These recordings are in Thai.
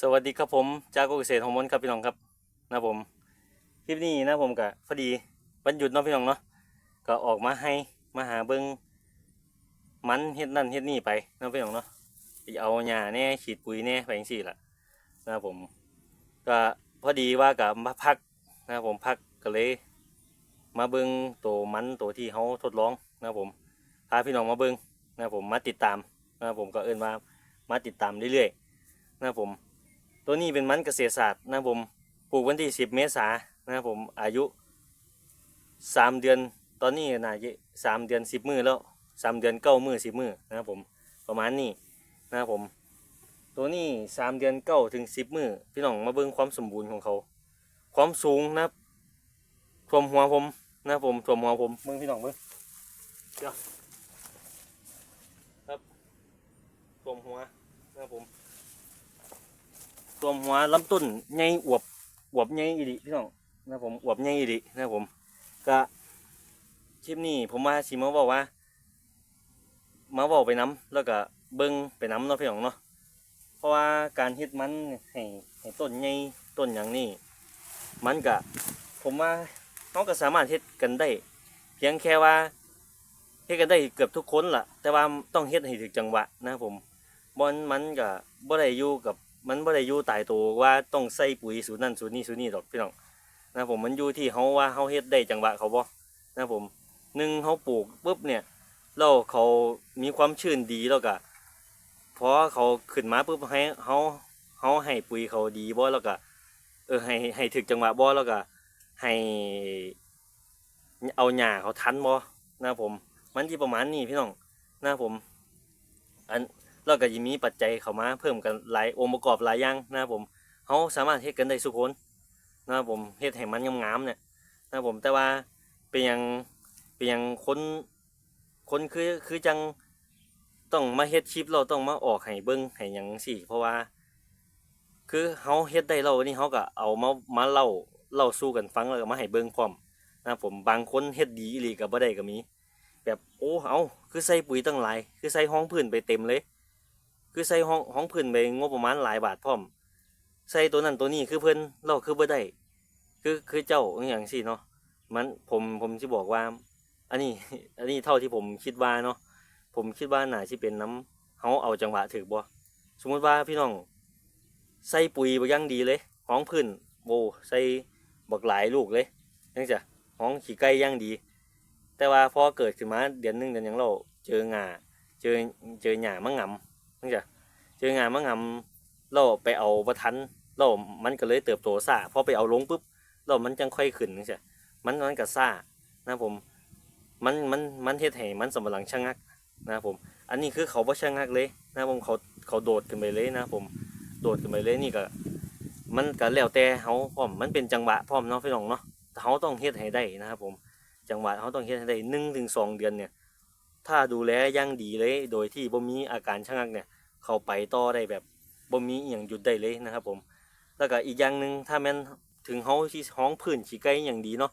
สวัสดีครับผมจากเกษตรฮอร์โมนครับพี่น้องครับนะผมคลิปนี้นะผมก็พอดีวันหยุดเนาะพี่น้องเนาะก็ออกมาให้มาหาเบิ้งมันเฮ็ดนั่นเฮ็ดนี่ไปนะพี่น้องเนาะไปเอาหญ้าแน่ฉีดปุ๋ยแน่ไปจังซี่ล่ะนะผม ก็พอดีว่ากับมาพักนะผมพักก็เลย มาเบิ้งตัวมันตัวที่เขาทดลองนะผมพาพี่น้องมาเบิ้งนะผมมาติดตามนะผมก็เอิ้นว่ามาติดตามเรื่อยๆนะผม ตัวนี้เป็นมันเกษตรศาสตร์นะผมปลูกวันที่ 10 เมษายนนะครับผมอายุ 3 เดือนตอนนี้นาจะสามเดือน 10 มือแล้ว 3 เดือน9มือ10 มือนะครับผมประมาณนี้นะครับผมตัวนี้ 3 เดือน9ถึง 10 มือพี่น้องมาเบิ่งความสมบูรณ์ของเขา ความสูงนะท่วมหัวผมนะครับผมท่วมหัวผมเบิ่งพี่น้องเบิ่งเดี๋ยวครับท่วมหัวนะครับผม ตัวหัวลำต้นใหญ่อวบอวบใหญ่อีดิพี่น้องนะผมอวบใหญ่อีดินะผมก็คลิปนี้ผมว่าสิมาบอกว่า มาบอกไปน้ำแล้วก็เบิ้งไปน้ำเนาะพี่น้องเนาะเพราะว่าการเฮ็ดมันให้ให้ต้นใหญ่ต้นอย่างนี้มันก็ผมว่าเขาก็สามารถเฮ็ดกันได้ เพียงแค่ว่าเฮ็ดกันได้เกือบทุกคนล่ะ แต่ว่าต้องเฮ็ดให้ถึกจังหวะนะผมบอลมันก็บ่ได้อยู่กับ มันบ่ได้อยู่ตายตัวว่าต้องใส่ปุ๋ยสูตรนั้นสูตรนี้สูตรนี้ดอกพี่น้องนะผมมันอยู่ที่เฮาว่าเฮาเฮ็ดได้จังหวะเขาบ่นะผมหนึ่งเฮาปลูกปุ๊บเนี่ยแล้วเขามีความชื้นดีแล้วก็พอเขาขึ้นมาปุ๊บให้เฮาเฮาให้ปุ๋ยเขาดีบ่แล้วก็เออให้ให้ถึกจังหวะบ่แล้วก็ให้เอาหญ้าเขาทันบ่นะผม มันที่ประมาณนี้พี่น้องนะผม อัน แล้วก็ยังมีปัจจัยเข้ามาเพิ่มกันหลายองค์ประกอบหลายอย่างนะครับผมเขาสามารถเฮ็ดกันได้สุกคนนะครับผมเฮ็ดให้มันงามๆเนี่ยนะครับผมแต่ว่าเป็นยังเป็นยังคนคนคือคือจังต้องมาเฮ็ดคลิปเราต้องมาออกให้เบิ่งให้หยังสิเพราะว่า คือเฮาเฮ็ดได้เรานี่เฮาก็เอามามาเล่าเล่าสู่กันฟังแล้วก็มาให้เบิ่งพร้อมนะครับผมบางคนเฮ็ดดีอีหลีก็บ่ได้ก็มี แบบโอ้เอาคือใส่ปุ๋ยตั้งหลาย คือใส่ห้องพื้นไปเต็มเลย คือใส่ห้องห้องพื้นไปงบประมาณหลายบาทพร้อม ใส่ตัวนั้นตัวนี้คือเพิ่นเราคือบ่ได้ คือคือเจ้าอย่างสิเนาะมันผมผมสิบอกว่า อันนี้ อันนี้เท่าที่ผมคิดว่าเนาะผมคิดว่าน่าสิเป็นน้ำเฮาเอาจังหวะถือบ่สมมติว่าพี่น้องใส่ปุ๋ยบ่ยังดีเลยห้องพื้นโบใส่บักหลายลูกเลยจังจ้ะห้องขี้ไก่ยังดี แต่ว่าพอเกิดขึ้นมาเดือนหนึงเดือนยังเราเจอหงาเจอเจอหญ้ามางำ นั่นจ้ะเจองานมางำเราไปเอาประทันเรามันก็เลยเติบโตซ่าพอไปเอาลงปุ๊บเรามันจังค่อยขึ้นนั่นจ้ะมันมันก็ซ่านะผมมันมันมันเฮ็ดให้มันสำปะหลังชะงักนะผม อันนี้คือเขาบ่ชะงักเลยนะผมเขาเขาโดดขึ้นไปเลยนะผมโดดขึ้นไปเลยนี่ก็มันก็แล้วแต่เขาพร้อมมันเป็นจังหวะพร้อมเนาะพี่น้องเนาะเขาต้องเฮ็ดให้ได้นะครับผมจังหวะเขาต้องเฮ็ดให้ได้หนึ่งถึงสองเดือนเนี่ย ถ้าดูแลยังดีเลยโดยที่บ่มีอาการชะงักเนี่ย เข้าไปต่อได้แบบบ่มีอย่างหยุดได้เลยนะครับ ผม แล้วก็อีกอย่างหนึ่งถ้าแม่นถึงเฮาที่ห้องพื้นขี้ไก่อย่างดีเนาะ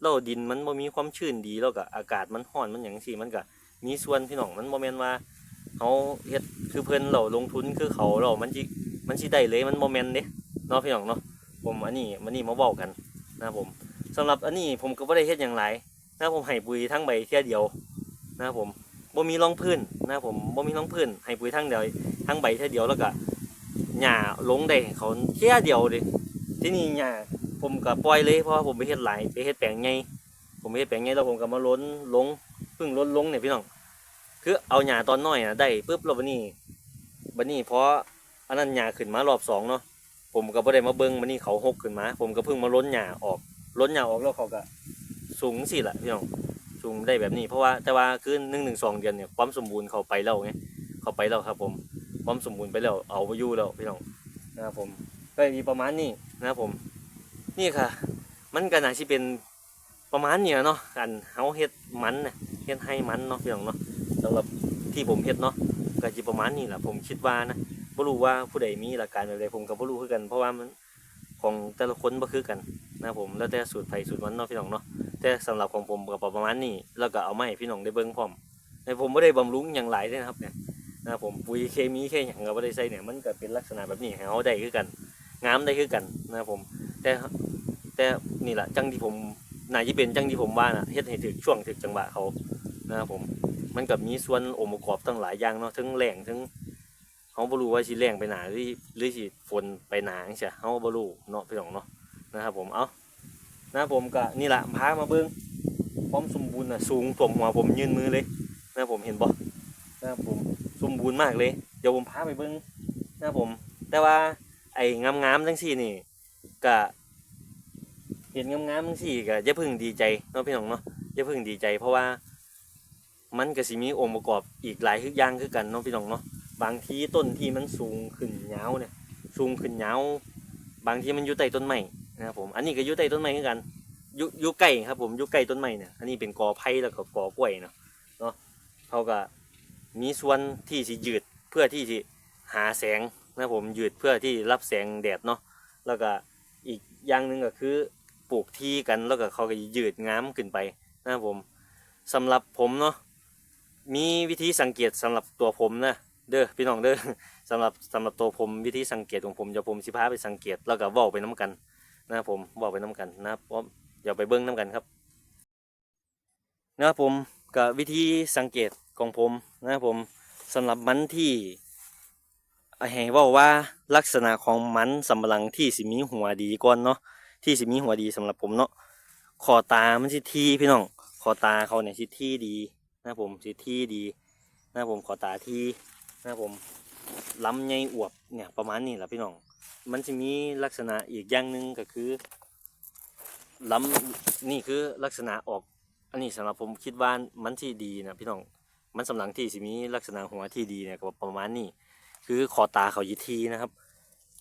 แล้วดินมันบ่มีความชื้นดีแล้วก็อากาศมันร้อนมันหยังซี่มันก็มีส่วนพี่น้องมันบ่แม่นว่าเฮาเฮ็ดคือเพิ่นเราลงทุนคือเขาเรามันสิมันสิได้เลยมันบ่แม่นเด้เนาะพี่น้องเนาะผมอันนี้มันนี่มาเว้ากันนะครับผมสำหรับอันนี้ผมก็บ่ได้เฮ็ดหยังหลายนะผมให้ปุ๋ยทั้งใบเที่ยเดียวนะครับผม บ่มีรองพื้นนะครับผมบ่มีรองพื้นให้ปุ๋ยทั้งเดียวทั้งใบแค่เดียวแล้วก็หญ้าลงได้เขาแค่เดียวเดิที่นี่หญ้าผมก็ปล่อยเลยเพราะผมไปเฮ็ดหลายไปเฮ็ดแปลงใหญ่ผมไปเฮ็ดแปลงใหญ่แล้วผมก็มาล้นลงเพิ่งล้นลงเนี่ยพี่น้องคือเอาหญ้าตอนน้อยน่ะได้ปุ๊บแล้วบัดนี้บัดนี้พออันนั้นหญ้าขึ้นมารอบสองเนาะผมก็บ่ได้มาเบิ่งบัดนี้เขาหกขึ้นมา ผมก็เพิ่งมาล้นหญ้าออกล้นหญ้าออกแล้วเขาก็สูงสิละพี่น้อง สูงได้แบบนี้ เพราะว่าแต่ว่าคือหนึ่งหนึ่งสองเดือนเนี่ยความสมบูรณ์เขาไปแล้วไงเขาไปแล้วครับผมความสมบูรณ์ไปแล้วเอาไปอยู่แล้วพี่น้องนะครับผมก็มีประมาณนี้นะครับผม นี่ค่ะ มันก็น่าจะเป็นประมาณเนี้ยเนาะกันเฮาเฮ็ดมันน่ะเฮ็ดให้มันเนาะพี่น้องเนาะสำหรับที่ผมเฮ็ดเนาะก็สิประมาณนี้แหละผมคิดว่านะบ่รู้ว่าผู้ใดมีหลักการแบบใดผมก็บ่รู้คือกัน เพราะว่ามันของแต่ละคนบ่คือกันนะครับผมแล้วแต่สูตรไผสูตรมันเนาะพี่น้องเนาะ แต่สำหรับของผมก็ประมาณนี้ แล้วก็เอาไม้พี่น้องได้เบิ่งพร้อมในผมไม่ได้บำรุงอย่างไรเลยนะครับเนี่ยนะครับผมปุ๋ยเคมีแค่อย่างเราไม่ได้ใส่เนี่ยมันก็เป็นลักษณะแบบนี้ให้เขาได้คือกันงามได้คือกันนะครับผมแต่แต่นี่แหละจังที่ผมนายที่เป็นจังที่ผมว่านะเฮ็ดให้ถึงช่วงถึงจังหวะเขานะครับผมมันกับมีส่วนองค์ประกอบตั้งหลายอย่างเนาะทั้งแรงทั้งเขาบรูว่าสิแรงไปหนาหรือหรือสิฝนไปหนาจังซี่เขาบรูเนาะพี่น้องเนาะนะครับผมเอา นะผมก็นี่แหละพามาเบิ่งความสมบูรณ์น่ะสูงท่วมหัวผมยืนมือเลยนะผมเห็นบ่นะผมสมบูรณ์มากเลย เดี๋ยวผมพาไปเบิ้งนะผม แต่ว่าไอ้งามๆทั้งสี่นี่ก็เห็นงามๆทั้งสี่ก็อย่าพึ่งดีใจเนาะพี่น้องเนาะอย่าพึ่งดีใจ เพราะว่ามันก็สิมีองค์ประกอบอีกหลายอย่างคือกันเนาะพี่น้องเนาะบางทีต้นที่มันสูงขึ้นยาวเนี่ยสูงขึ้นยาวบางทีมันอยู่ใต้ต้นไม้ นะครับผมอันนี้ก็อยู่ใต้ต้นไม้คือนกันอยู่อยู่ใกล้ครับผมอยู่ใกล้ต้นไม้เนี่ยอันนี้เป็นกอไผ่แล้วก็กอกล้วยเนาะเนาะเขาก็มีส่วนที่สิยืดเพื่อที่สิหาแสงนะครับผมยืดเพื่อที่รับแสงแดดเนาะแล้วก็อีกอย่างหนึ่งก็คือปลูกที่กันแล้วก็เขาก็ยืดงามขึ้นไปนะครับผมสำหรับผมเนาะมีวิธีสังเกตสำหรับตัวผมนะเด้อพี่น้องเด้อสำหรับสำหรับตัวผมวิธีสังเกตของผมเดี๋ยวผมสิพาไปสังเกตแล้วก็ว้าไปน้กัน นะครับผมเว้าไปน้กันนะครับผมเดี๋ยวไปเบิ้งน้กันครับนะครับผมกับวิธีสังเกตของผมนะครับผมสำหรับมันที่ให้ว่าว่าลักษณะของมันสำปะหลังที่สิมีหัวดีก่อนเนาะที่สิมีหัวดีสำหรับผมเนาะขอตามันสิที่พี่น้องขอตาเขาเนี่ยสิที่ดีนะครับผมสิที่ดีนะครับผมขอตาที่นะครับผมล้ำใหญ่อวบเนี่ยประมาณนี้แหละพี่น้อง มันจะมีลักษณะอีกอย่างหนึ่งก็คือลำนี่คือลักษณะออก อันนี้สำหรับผมคิดว่ามันที่ดีนะพี่น้องมันสำหลังที่สิมีลักษณะหัวที่ดีเนี่ยก็ประมาณนี้คือขอตาเขายีทีนะครับ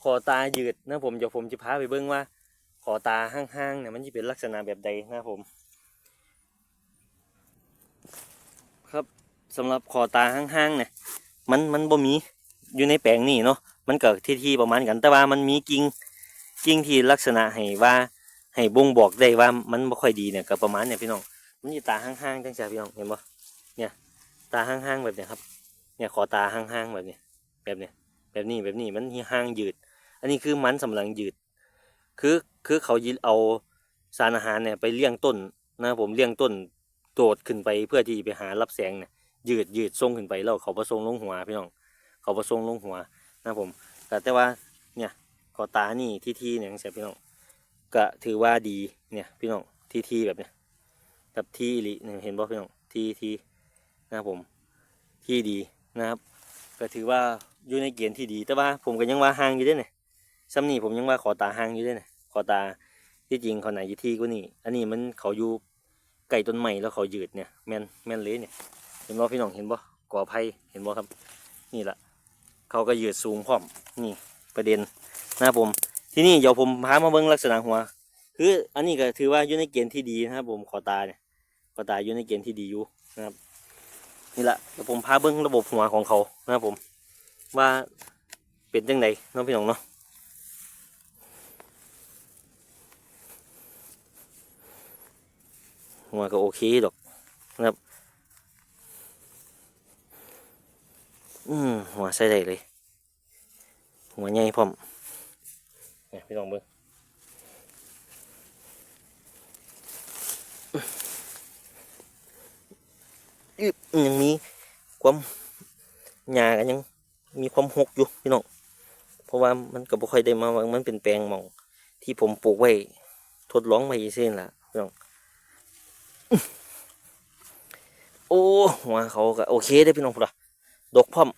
ขอตายืดนะผมเดี๋ยวผมจะพาไปเบิ้งว่า ขอตาห้างๆเนี่ยมันจะเป็นลักษณะแบบใดนะผม ครับสำหรับขอตาห้างๆเนี่ยมันมันบ่มีอยู่ในแปลงนี่เนาะ มันก็ที่ๆประมาณกัน แต่ว่ามันมีกิ่งกิ่งที่ลักษณะให้ว่าให้บ่งบอกได้ว่ามันบ่ค่อยดีเนี่ยก็ประมาณเนี่ยพี่น้อง มันอยู่ตาห้างๆจังซี่พี่น้องเห็นบ่ย ตาห้างๆแบบเนี้ยครับ เนี่ยขอตาห้างๆแบบเนี้ยแบบเนี้ยแบบนี้แบบนี้มันห้างยืด อันนี้คือมันสำลังยืด คือคือเขายึดเอาสารอาหารเนี่ยไปเลี้ยงต้นนะผมเลี้ยงต้นโดดขึ้นไปเพื่อที่ไปหารับแสงเนี่ยยืดยืดส่งขึ้นไปแล้วเขาประทรงลงหัวพี่น้อง เขาประทรงลงหัว นะผมแต่แต่ว่าเนี่ยขอตานี่ที่ที่เนี่ยจังซี่พี่น้องก็ถือว่าดีเนี่ยพี่น้องที่ที่แบบเนี้ยกับที่ลิเนี่ยเห็นบ่พี่น้องที่ที่นะผมที่ดีนะครับ ก็ถือว่าอยู่ในเกณฑ์ที่ดี แต่ว่าผมก็ยังว่าห่างอยู่ด้วยเนี่ยซ้ำนี่ผมยังว่าขอตาห่างอยู่ด้วยเนี่ยขอตาที่จริงเขาไหนอยู่ที่ก็นี่ อันนี้มันเขาอยู่ไก่ต้นใหม่แล้วเขายืดเนี่ยแมนแมนเลยเนี่ยเห็นบ่พี่น้องเห็นบ่ก่อไผ่เห็นบ่ครับ นี่แหละ เขาก็ยืดสูงพร้อมนี่ประเด็นนะครับผมที่นี่เดี๋ยวผมพามาเบิ่งลักษณะหัว คืออันนี้ก็ถือว่าอยู่ในเกณฑ์ที่ดีนะครับผมขอตาเนี่ยขอตาอยู่ในเกณฑ์ที่ดีอยู่นะครับนี่แหละเดี๋ยวผมพาเบิ้งระบบหัวของเขานะครับผม ว่าเป็นยังไงน้องพี่น้องเนาะหัวก็โอเคดอกนะครับ อืมหัวใส่ได้เลย หัวใหญ่พร้อมเนี่ยพี่น้องเบิ้งยังมีความหญ้ากันยังมีความหกอยู่พี่น้องเพราะว่ามันก็บ่ค่อยได้มาว่ามันเป็นแปลงมอง ที่ผมปลูกไว้ทดลองไว้เส้นล่ะพี่น้องโอ้หัวเขาก็โอเคได้พี่น้องพุ่นละ ดกพร้อม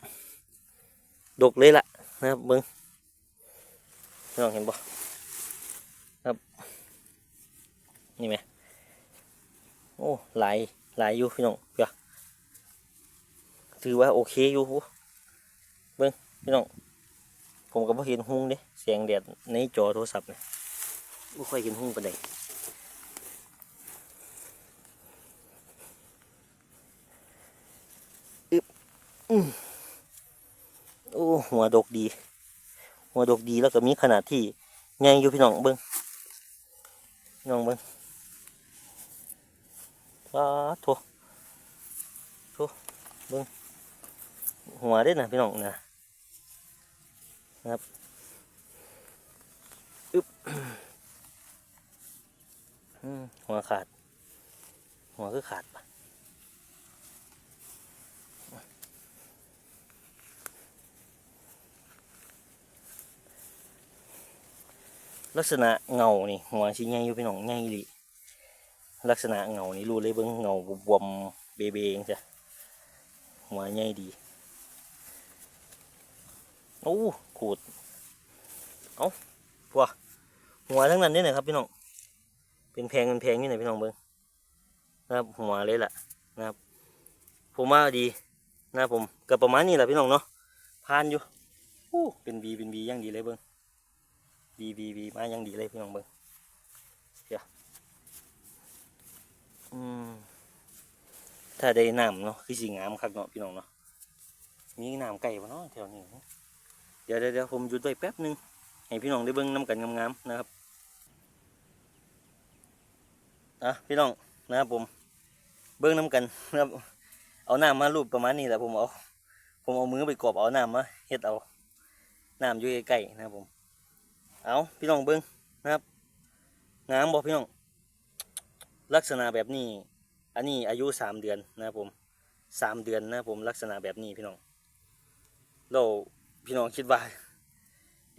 ดกเลยล่ะนะครับเบิ้งพี่น้องเห็นบ่ครับ นี่ไหมโอ้หลายหลายอยู่พี่น้องเพื่อถือว่าโอเคอยู่เบิ้งพี่น้องผมก็บ่เห็นหุ้งเด้แสงแดดในจอโทรศัพท์เนี่ยบ่ค่อยเห็นหุ้งปานใดอึบอืม โอ้หัวดกดี หัวดกดีแล้วก็มีขนาดที่ใหญ่อยู่พี่น้องเบิ้งน้องเบิ้งว้าโถโถเบิ้งหัวเด้นะพี่น้องนะนะครับอึ๊บหัวขาด หัวคือขาดปะ ลักษณะเงานี่หัวชิ้นใหญ่อยู่พี่น้องใหญ่อีหลีลักษณะเงานี่รู้เลยเบิ่งเงาบวมเบเบงจ้ะหัวใหญ่ดีโอ้ขูดเอาพวกหัวทั้งนั้นนี่นะครับพี่น้องเป็นแพงเป็นแพงนี่หนพี่น้องเบิ้งนะครับหัวเลยล่ะนะครับผมว่าดีนะผมก็ประมาณนี้แหละพี่น้องเนาะพานอยู่เป็นบีเป็นบีอย่างดีเลยเบิ้ง บีบีบีมาอย่างดีเลยพี่น้องเบิ้งเดี๋ยวอืมถ้าได้น้ำเนาะคือสีงามคักเนาะพี่น้องเนาะมีน้ำไก่ปะเนาะแถวนี้เดี๋ยวเดี๋ยวผมหยุดไว้แป๊บนึงให้พี่น้องได้เบิ่งน้ำกันงามๆนะครับอะพี่น้องนะครับผมเบิ่งน้ำกันนะครับเอาน้ำมารูปประมาณนี้แหละผมเอาผมเอามือไปกรอบเอาน้ำมาเฮ็ดเอาน้ำอยู่ใกล้ๆนะครับผม เอาพี่น้องเบิ่งนะครับงามบ่พี่น้อง ลักษณะแบบนี้ อันนี้อายุสามเดือนนะครับผมสามเดือนนะครับผมลักษณะแบบนี้พี่น้องเราพี่น้องคิดว่า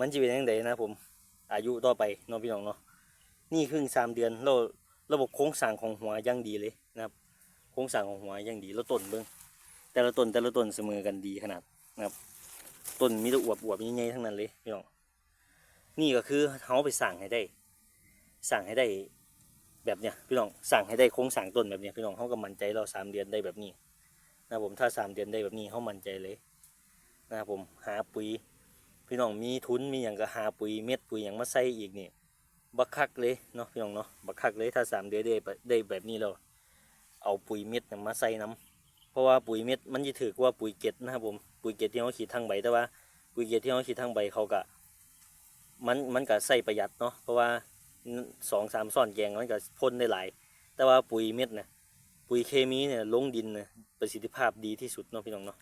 มันจะเป็นยังไงนะผม อายุต่อไปน้องพี่น้องเนาะนี่ครึ่งสามเดือนเราระบบโครงสร้างของหัวยังดีเลยนะครับ โครงสร้างของหัวยังดีแล้วต้นเบิ้งแต่ละต้นแต่ละต้นเสมอกันดีขนาดนะครับต้นมีแต่อวบอวบใหญ่ๆทั้งนั้นเลยพี่น้อง นี่ก็คือเขาไปสั่งให้ได้ สั่งให้ได้แบบเนี้ยพี่น้องสั่งให้ได้โครงสร้างต้นแบบเนี้ยพี่น้องเขาก็มั่นใจเราสามเดือนได้แบบนี้นะครับผมถ้าสามเดือนได้แบบนี้เขามั่นใจเลยนะครับผมหาปุ๋ย พี่น้องมีทุนมีอย่างก็หาปุ๋ยเม็ดปุ๋ยอย่างมาใส่อีกนี่บักคักเลยเนาะพี่น้องเนาะบักคักเลยถ้าสามเดือนได้ได้แบบนี้แล้วเอาปุ๋ยเม็ดน่ะมาใส่น้ำเพราะว่าปุ๋ยเม็ดมันจะถือว่าปุ๋ยเกล็ดนะครับผมปุ๋ยเกล็ดที่เขาขีดทางใบแต่ว่าปุ๋ยเกล็ดที่เขาขีดทางใบเขากะ มันมันก็ใส่ประหยัดเนาะเพราะว่าสองสามซ่อนแกงมันก็พ่นได้หลาย แต่ว่าปุ๋ยเม็ดเนี่ยปุ๋ยเคมีเนี่ยลงดินเนี่ยประสิทธิภาพดีที่สุดเนาะพี่น้องเนาะ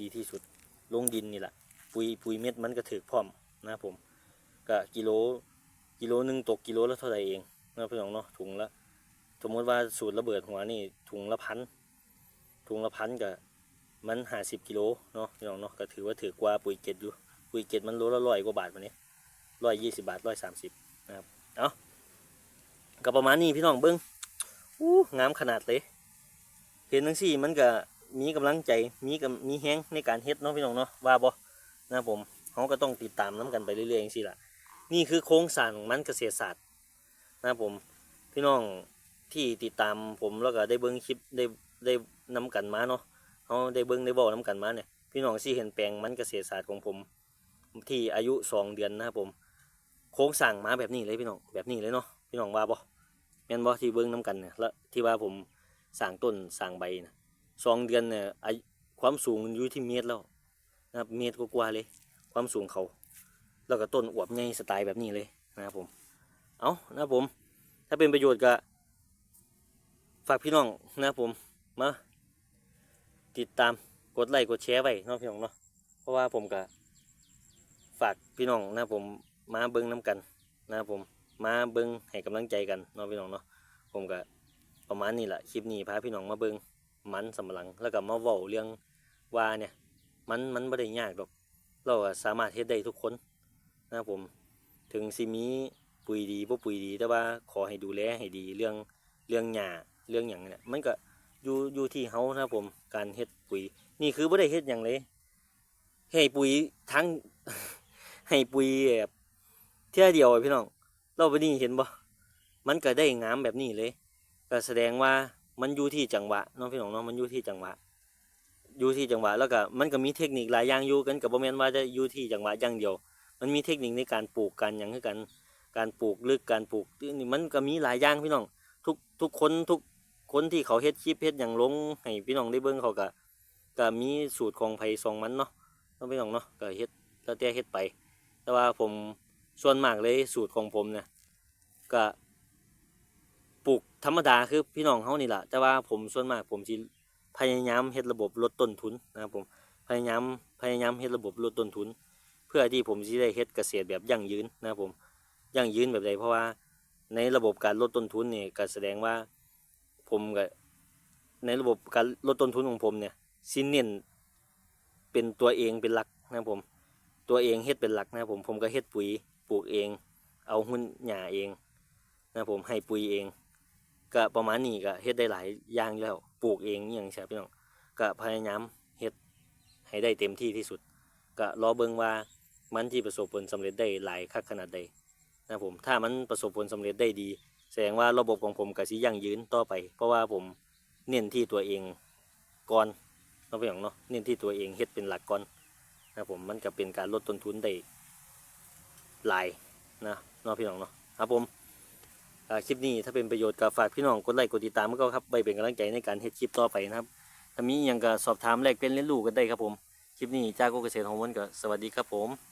ดีที่สุดลงดินนี่แหละปุ๋ยปุ๋ยเม็ดมันก็ถือพร้อมนะครับผมก็กิโลกิโลหนึ่งตกกิโลละเท่าไหร่เองนะพี่น้องเนาะถุงละสมมติว่าสูตรระเบิดหัวนี่ถุงละพันถุงละพันก็มันห้าสิบกิโลเนาะพี่น้องเนาะก็ถือว่าถือกว่าปุ๋ยเกตอยู่ปุ๋ยเกตมันโลละร้อยกว่าบาทวันนี้ ร้อยยี่สิบาทร้อยสามสิบนะครับเอาก็ประมาณนี้พี่น้องเบิ้งอู้งามขนาดเลย เห็นทั้งสี่มันก็มีกำลังใจมีกับมีแห้งในการเฮ็ดเนาะพี่น้องเนาะว่าบ่นะครับผมเขาก็ต้องติดตามน้กันไปเรื่อยๆอย่างนี้ล่ะ นี่คือโครงสร้างของมันเกษตรศาสตร์นะครับผมพี่น้องที่ติดตามผมแล้วก็ได้เบิ้งคลิปได้ได้นำกันมาเนาะเขาได้เบิ้งได้บอกนำกันมาเนี่ยพี่น้องที่เห็นแปลงมันเกษตรศาสตร์ของผมที่อายุสองเดือนนะครับผม โครงสร้างมาแบบนี้เลยพี่น้องแบบนี้เลยเนาะพี่น้องว่าบ่แม่นบ่ที่เบิ้งนำกันเนี่ยแล้วที่ว่าผมสร้างต้นสร้างใบนะสองเดือนเนี่ยไอความสูงอยู่ที่เมตรแล้วนะครับเมตรกว่าเลย ความสูงเขา แล้วก็ต้นอวบใหญ่สไตล์แบบนี้เลยนะครับผม เอานะผม ถ้าเป็นประโยชน์ก็ฝากพี่น้องนะครับผมมาติดตามกดไลค์กดแชร์ไว้เนาะพี่น้องเนาะเพราะว่าผมก็ฝากพี่น้องนะครับผม มาเบิ้งน้กันนะครับผมมาเบิ้งให้กำลังใจกันเนาะพี่น้องเนาะผมก็ประมาณนี้แหละคลิปนี้พาพี่น้องมาเบิ้งมันสำหลังแล้วก็มาเว้าเรื่องว่าเนี่ยมันมันไม่ได้ยากดอก เราสามารถเฮ็ดได้ทุกคนนะครับผมถึงสิมีปุ๋ยดีบ่ปุ๋ยดี แต่ว่าขอให้ดูแลให้ดีเรื่องเรื่องหญ้าเรื่องหยังเนี่ยมันก็อยู่อยู่ที่เฮานะครับผมการเฮ็ดปุ๋ย นี่คือบ่ได้เฮ็ดหยังเลยให้ปุ๋ยทั้งให้ปุ๋ยแบบ เที่ยเดียวอะพี่น้องเราไปนี่เห็นบ่มันก็ได้งามแบบนี้เลยก็แสดงว่ามันอยู่ที่จังหวะน้องพี่น้องเนาะมันอยู่ที่จังหวะอยู่ที่จังหวะแล้วก็มันก็มีเทคนิคหลายอย่างอยู่กันกับบ่แม่นว่าจะอยู่ที่จังหวะอย่างเดียว มันมีเทคนิคในการปลูกกันอย่างคือกันการปลูกลึกการปลูกนี่มันก็มีหลายอย่างพี่น้องทุกทุกคนทุกคนที่เขาเฮ็ดคลิปเฮ็ดอย่างลงให้พี่น้องได้เบิ่งเขาก็ก็มีสูตรของไผซองมันเนาะเนาะพี่น้องเนาะก็เฮ็ดแล้วแต่เฮ็ดไป แต่ว่าผม ส่วนมากเลยสูตรของผมเนี่ยก็ปลูกธรรมดาคือพี่น้องเขานี่แหละแต่ว่าผมส่วนมากผมสิพยายามเฮ็ดระบบลดต้นทุนนะครับผมพยายามพยายามเฮ็ดระบบลดต้นทุน เพื่อที่ผมสิได้เฮ็ดเกษตรแบบยั่งยืนนะครับผมยั่งยืนแบบใดเพราะว่าในระบบการลดต้นทุนนี่ก็แสดงว่าผมก็ในระบบการลดต้นทุนของผมเนี่ยสิเน้นเป็นตัวเองเป็นหลักนะครับผมตัวเองเฮ็ดเป็นหลักนะครับผมผมก็เฮ็ดปุ๋ย ลูกเอง เอาหุ้นหญ้าเองนะผมให้ปุ๋ยเอง ก็ประมาณนี้ก็เฮ็ดได้หลายอย่างอยู่แล้วปลูกเองอย่างเช่นพี่น้องก็พยายามเฮ็ดให้ได้เต็มที่ที่สุด ก็รอเบิ่งว่ามันที่ประสบผลสำเร็จได้หลายคักขนาดใดนะผมถ้ามันประสบผลสำเร็จได้ดี แสดงว่าระบบของผมก็สิยั่งยืนต่อไป เพราะว่าผมเน้นที่ตัวเองก่อนเนาะพี่น้องเนาะเน้นที่ตัวเองเฮ็ดเป็นหลักก่อนนะผมมันก็เป็นการลดต้นทุนได้ หลายนะน้องพี่น้องเนาะครับผมคลิปนี้ถ้าเป็นประโยชน์ก็ฝากพี่น้องกดไลค์กดติดตามมันก็ครับไปเป็นกำลังใจในการเฮ็ดคลิปต่อไปนะครับถ้ามีอหยังก็สอบถามแลกเปลี่ยนเรียนรู้กันได้ครับผมคลิปนี้จ้าโกเกษตรของวันก็สวัสดีครับผม